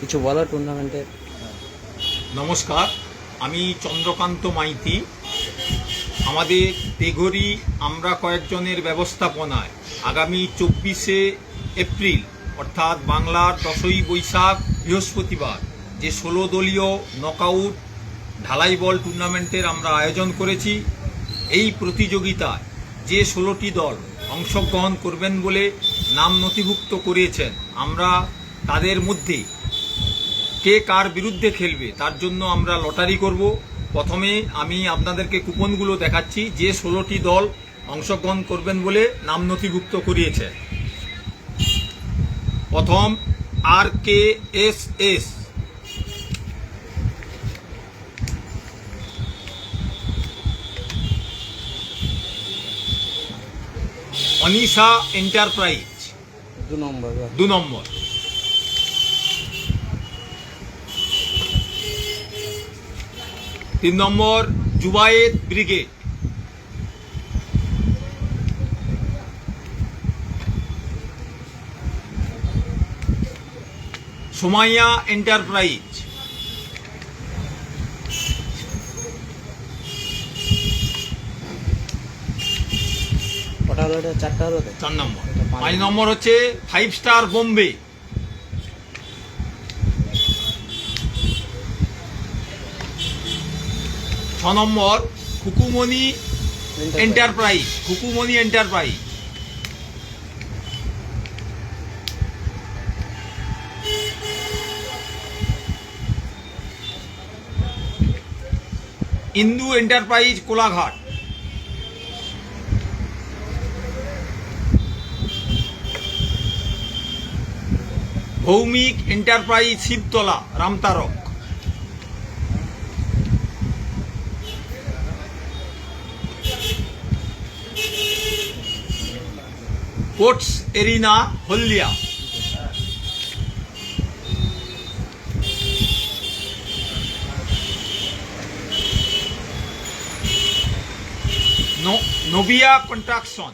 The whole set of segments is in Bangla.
কিছু বলো টুর্নামেন্টের নমস্কার, আমি চন্দ্রকান্ত মাইতি। আমাদের তেঘরি আমরা কয়েকজনের ব্যবস্থাপনায় আগামী চব্বিশে এপ্রিল, অর্থাৎ বাংলার দশই বৈশাখ বৃহস্পতিবার, যে ষোলো দলীয় নকআউট ঢালাই বল টুর্নামেন্টের আমরা আয়োজন করেছি, এই প্রতিযোগিতায় যে ষোলোটি দল অংশগ্রহণ করবেন বলে নাম নথিভুক্ত করিয়েছেন আমরা তাদের মধ্যে কে কার বিরুদ্ধে খেলবে তার জন্য আমরা লটারি করব। প্রথমে আমি আপনাদেরকে কুপনগুলো দেখাচ্ছি যে ষোলোটি দল অংশগ্রহণ করবেন বলে নাম নথিভুক্ত করিয়েছে। প্রথম R K S S. Anisha enterprise. দু নম্বর। দু নম্বর। তিন নম্বর জুবায়েদ ব্রিগেড। সোমাইয়া এন্টারপ্রাইজ। চার নম্বর। পাঁচ নম্বর হচ্ছে ফাইভ স্টার বোম্বে নম্বর Khukumoni enterprise Khukumoni enterprise. Indu enterprise Kolaghat. Bhowmik enterprise Shibtala Ramtarak. Quotes arena Haldia নো- নোবিয়া কন্ট্রাকশন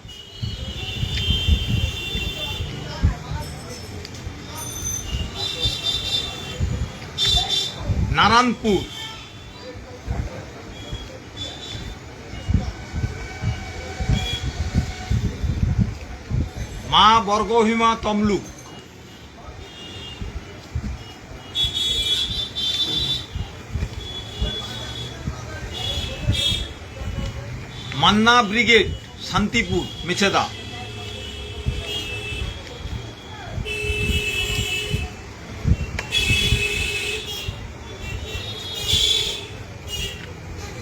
নারায়ণপুর মা বর্গভীমা তমলুক। মান্না ব্রিগেড শান্তিপুর মেছেদা।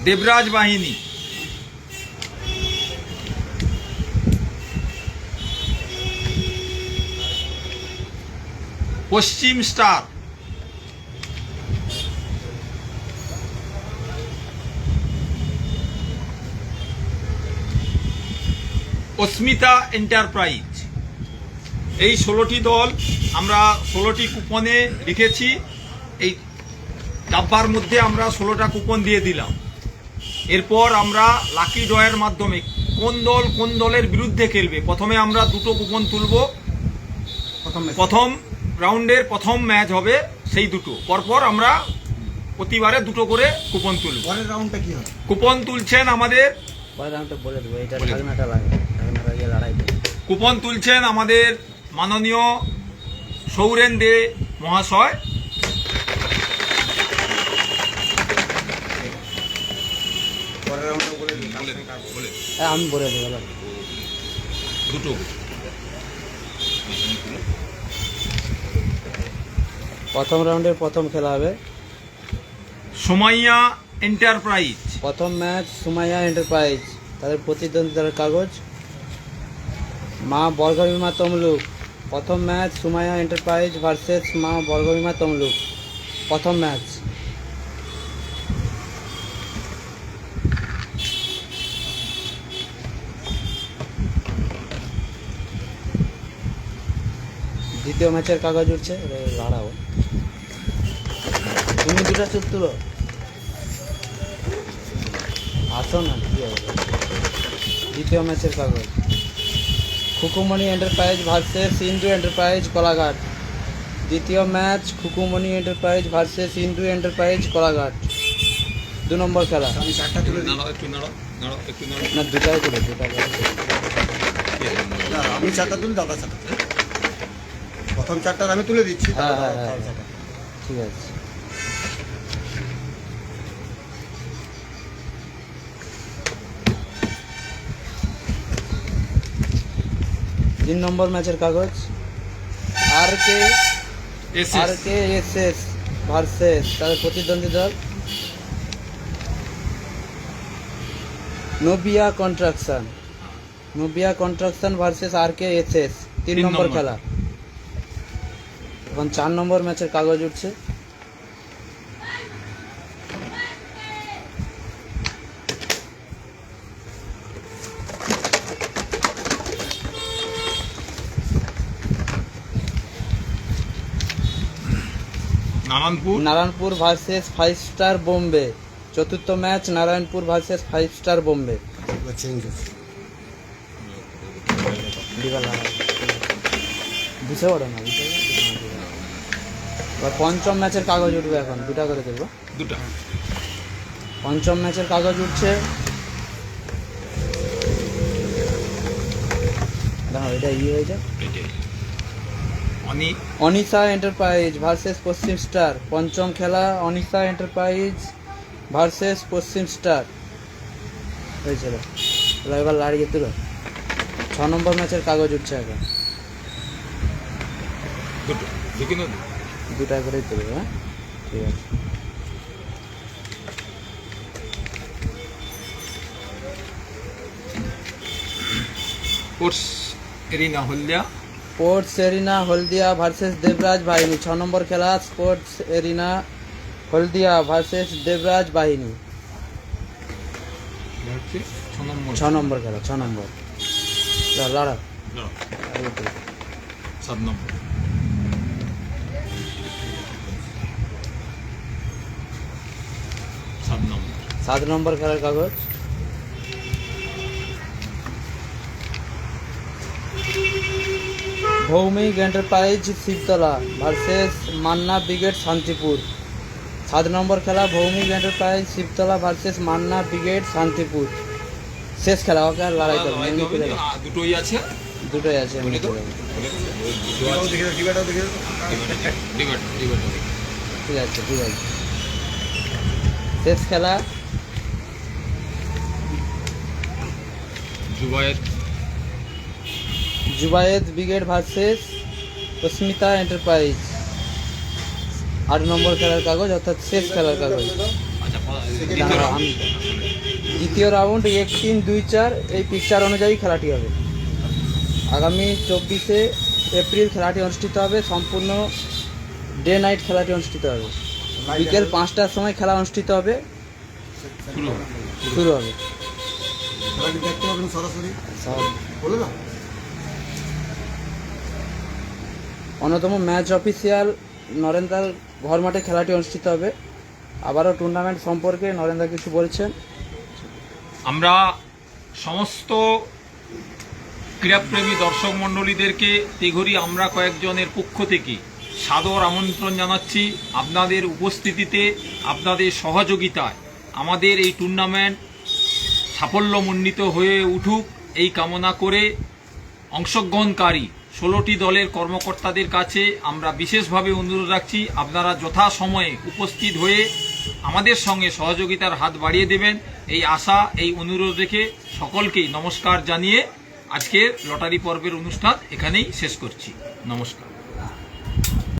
দেবরাজ বাহিনী। পশ্চিম স্টার। অস্মিতা এন্টারপ্রাইজ। এই ষোলোটি দল আমরা ষোলোটি কুপনে লিখেছি। এই ডাব্বার মধ্যে আমরা ষোলোটা কুপন দিয়ে দিলাম। এরপর আমরা লাকি ড্রয়ের মাধ্যমে কোন দল কোন দলের বিরুদ্ধে খেলবে? প্রথমে আমরা দুটো কুপন তুলব। প্রথম রাউন্ডের প্রথম ম্যাচ হবে সেই দুটো। পরপর আমরা প্রতিবারে দুটো করে কুপন তুলব। পরের রাউন্ডটা কি হবে? কুপন তুলছেন আমাদের পরের রাউন্ডটা বলে দেবো এটা ঢাকনাটা লাগে ঢাকনাটা গিয়ে লড়াই কুপন তুলছেন আমাদের মাননীয় সৌরেন দে মহাশয়। বলে হ্যাঁ আমি বলে দেবো দুটো। প্রথম রাউন্ডের প্রথম খেলা হবে। সুমাইয়া এন্টারপ্রাইজ প্রথম ম্যাচ সুমাইয়া এন্টারপ্রাইজ তাদের প্রতিদ্বন্দ্বিতার কাগজ। মা বর্গভীমা তমলুক। প্রথম ম্যাচ সুমাইয়া এন্টারপ্রাইজ ভার্সেস মা বর্গভীমা তমলুক। প্রথম ম্যাচ। দ্বিতীয় ম্যাচের কাগজ উঠছে এ, তুমি দুটা চুপ তুলো। আসো না কি হবে? দ্বিতীয় ম্যাচের কাগজ। Khukumoni enterprise versus Indu enterprise Kolaghat. দ্বিতীয় match Khukumoni enterprise versus Indu enterprise Kolaghat. দু নম্বর খেলা। না দুটাই করে দুটা আমি চারটা তুলি দাদা চারটা। প্রথম চারটা আমি তুলে দিচ্ছি। হ্যাঁ, হ্যাঁ, হ্যাঁ। ঠিক আছে। তিন নম্বর ম্যাচের কাগজ। R K? S R K? S S versus তাদের প্রতিদ্বন্দ্বী দল। Nobia construction. Nobia construction versus R K? S S. তিন নম্বর। খেলা। এখন চার নম্বর ম্যাচের কাগজ উঠছে। Narayanpur? Narayanpur versus five star Bombay. চতুর্থ match Narayanpur versus five star Bombay. বুঝতে পারো না বুঝতে পারো? এবার পঞ্চম ম্যাচের কাগজ উঠবে এখন। দুটা করে দেবো। দুটা। পঞ্চম ম্যাচের কাগজ উঠছে। দাঁড়াও এটা ইয়ে হয়ে যাক। অনেক। অনিশা এন্টারপ্রাইজ ভার্সেস পশ্চিম স্টার। পঞ্চম খেলা অনিশা এন্টারপ্রাইজ ভার্সেস পশ্চিম স্টার। হয়েছিল এবার লাড়িয়ে তুলো ছ নম্বর ম্যাচের কাগজ উঠছে এখন। দুটো করেই তুলবে হ্যাঁ? ঠিক আছে। Course arena Haldia. Sports arena Haldia versus Debraj বাহিনী ছ নম্বর খেলা sports arena Haldia versus Debraj বাহিনী। ছ নম্বর। খেলা ছ নম্বর। লড়া তুলো। সাত নম্বর সাত নম্বর সাত নম্বর খেলার কাগজ। Bhowmik enterprise Shibtala versus Manna brigade Shantipur. সাত নম্বর খেলা Bhowmik enterprise Shibtala versus Manna brigade Shantipur. শেষ খেলা ওকে আর লড়াই করবে দুটোই আছে? দুটোই আছে ঠিক আছে ঠিক আছে। শেষ খেলা। Zubayet Zubayed brigade versus Asmita enterprise. আট নম্বর খেলার কাগজ অর্থাৎ শেষ খেলার কাগজ। আচ্ছা দ্বিতীয় রাউন্ড। এক তিন দুই চার এই পিকচার অনুযায়ী খেলাটি হবে। আগামী চব্বিশে এপ্রিল খেলাটি অনুষ্ঠিত হবে। সম্পূর্ণ ডে নাইট খেলাটি অনুষ্ঠিত হবে। বিকেল পাঁচটার সময় খেলা অনুষ্ঠিত হবে। শুরু হবে। শুরু হবে খেলা কি দেখতে পাবেন সরাসরি। বলে না। অন্যতম ম্যাচ অফিসিয়াল নরেন্দ্রার ঘর মাঠে খেলাটি অনুষ্ঠিত হবে। আবারও টুর্নামেন্ট সম্পর্কে নরেন্দ্র কিছু বলছেন। আমরা সমস্ত ক্রীড়াপ্রেমী দর্শক মণ্ডলীদেরকে তেঘরি আমরা কয়েকজনের পক্ষ থেকে সাদর আমন্ত্রণ জানাচ্ছি। আপনাদের উপস্থিতিতে আপনাদের সহযোগিতায় আমাদের এই টুর্নামেন্ট সাফল্যমণ্ডিত হয়ে উঠুক এই কামনা করে অংশগ্রহণকারী ষোলোটি দলের কর্মকর্তাদের কাছে আমরা বিশেষভাবে অনুরোধ রাখছি, আপনারা যথাসময়ে উপস্থিত হয়ে আমাদের সঙ্গে সহযোগিতার হাত বাড়িয়ে দেবেন। এই আশা, এই অনুরোধ রেখে সকলকেই নমস্কার জানিয়ে আজকের লটারি পর্বের অনুষ্ঠান এখানেই শেষ করছি। নমস্কার।